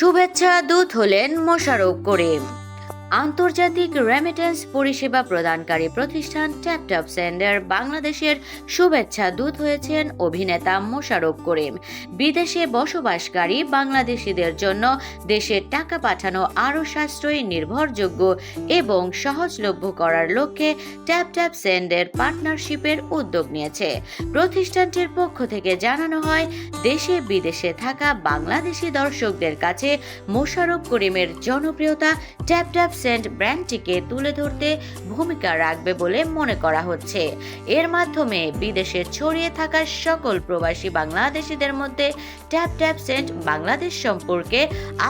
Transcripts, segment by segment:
শুভেচ্ছা দূত হলেন মোশারফ করিম। আন্তর্জাতিক রেমিটেন্স পরিষেবা প্রদানকারী প্রতিষ্ঠান ট্যাপটপ সেন্ডার বাংলাদেশের শুভেচ্ছা দূত হয়েছেন অভিনেতা মোশাররফ করিম। বিদেশে বসবাসকারী বাংলাদেশিদের জন্য দেশে টাকা পাঠানো আরও সাশ্রয়ী, নির্ভরযোগ্য এবং সহজলভ্য করার লক্ষ্যে ট্যাপ ট্যাপ সেন্ডের পার্টনারশিপের উদ্যোগ নিয়েছে। প্রতিষ্ঠানটির পক্ষ থেকে জানানো হয়, দেশে বিদেশে থাকা বাংলাদেশি দর্শকদের কাছে মোশাররফ করিমের জনপ্রিয়তা ট্যাপ ট্যাপ সেন্ট ব্র্যান্ডটিকে তুলে ধরতে ভূমিকা রাখবে বলে মনে করা হচ্ছে। এর মাধ্যমে বিদেশে ছড়িয়ে থাকা সকল প্রবাসী বাংলাদেশিদের মধ্যে ট্যাপ ট্যাপ সেন্ট বাংলাদেশ সম্পর্কে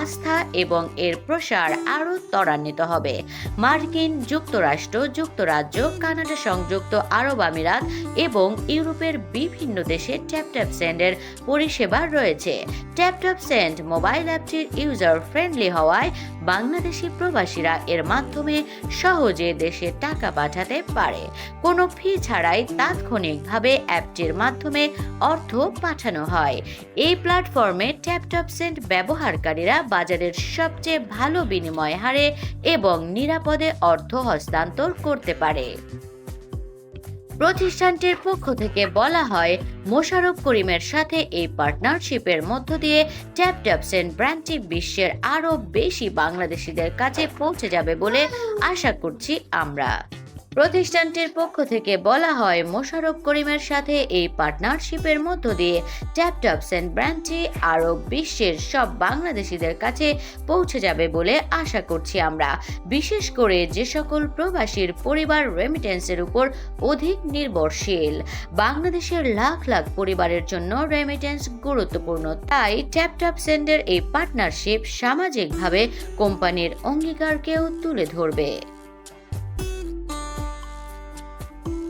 আস্থা এবং এর প্রসার আরও ত্বরান্বিত হবে। মার্কিন যুক্তরাষ্ট্র, যুক্তরাজ্য, কানাডা সংযুক্ত আরব আমিরাত এবং ইউরোপের বিভিন্ন দেশে ট্যাপ ট্যাপ সেন্ডের পরিষেবা রয়েছে। ট্যাপ সেন্ট মোবাইল অ্যাপটির ইউজার ফ্রেন্ডলি হওয়ায় বাংলাদেশি প্রবাসীরা এর মাধ্যমে সহজে দেশে টাকা পাঠাতে পারে। কোনো ফি ছাড়াই তাৎক্ষণিকভাবে অ্যাপটির মাধ্যমে অর্থ পাঠানো হয়। এই প্ল্যাটফর্মে ট্যাপটপ সেন্ট ব্যবহারকারীরা বাজারের সবচেয়ে ভালো বিনিময় হারে এবং নিরাপদে অর্থ হস্তান্তর করতে পারে। প্রতিষ্ঠানটির পক্ষ থেকে বলা হয় মোশারফ করিমের সাথে এই পার্টনারশিপের মধ্য দিয়ে ট্যাপ ট্যাপসেন ব্র্যান্ডটি বিশ্বের আরও বেশি বাংলাদেশিদের কাছে পৌঁছে যাবে বলে আশা করছি আমরা। প্রতিষ্ঠানটির পক্ষ থেকে বলা হয়, মোশাররফ করিমের সাথে এই পার্টনারশিপের মধ্য দিয়ে ট্যাপ ট্যাপ সেন্ট ব্র্যান্ডটি আরও বিশ্বের সব বাংলাদেশিদের কাছে পৌঁছে যাবে বলে আশা করছি আমরা। বিশেষ করে যে সকল প্রবাসীর পরিবার রেমিটেন্সের উপর অধিক নির্ভরশীল। বাংলাদেশের লাখ লাখ পরিবারের জন্য রেমিটেন্স গুরুত্বপূর্ণ। তাই ট্যাপটপ ট্যাপ সেন্ডের এই পার্টনারশিপ সামাজিকভাবে কোম্পানির অঙ্গীকারকেও তুলে ধরবে।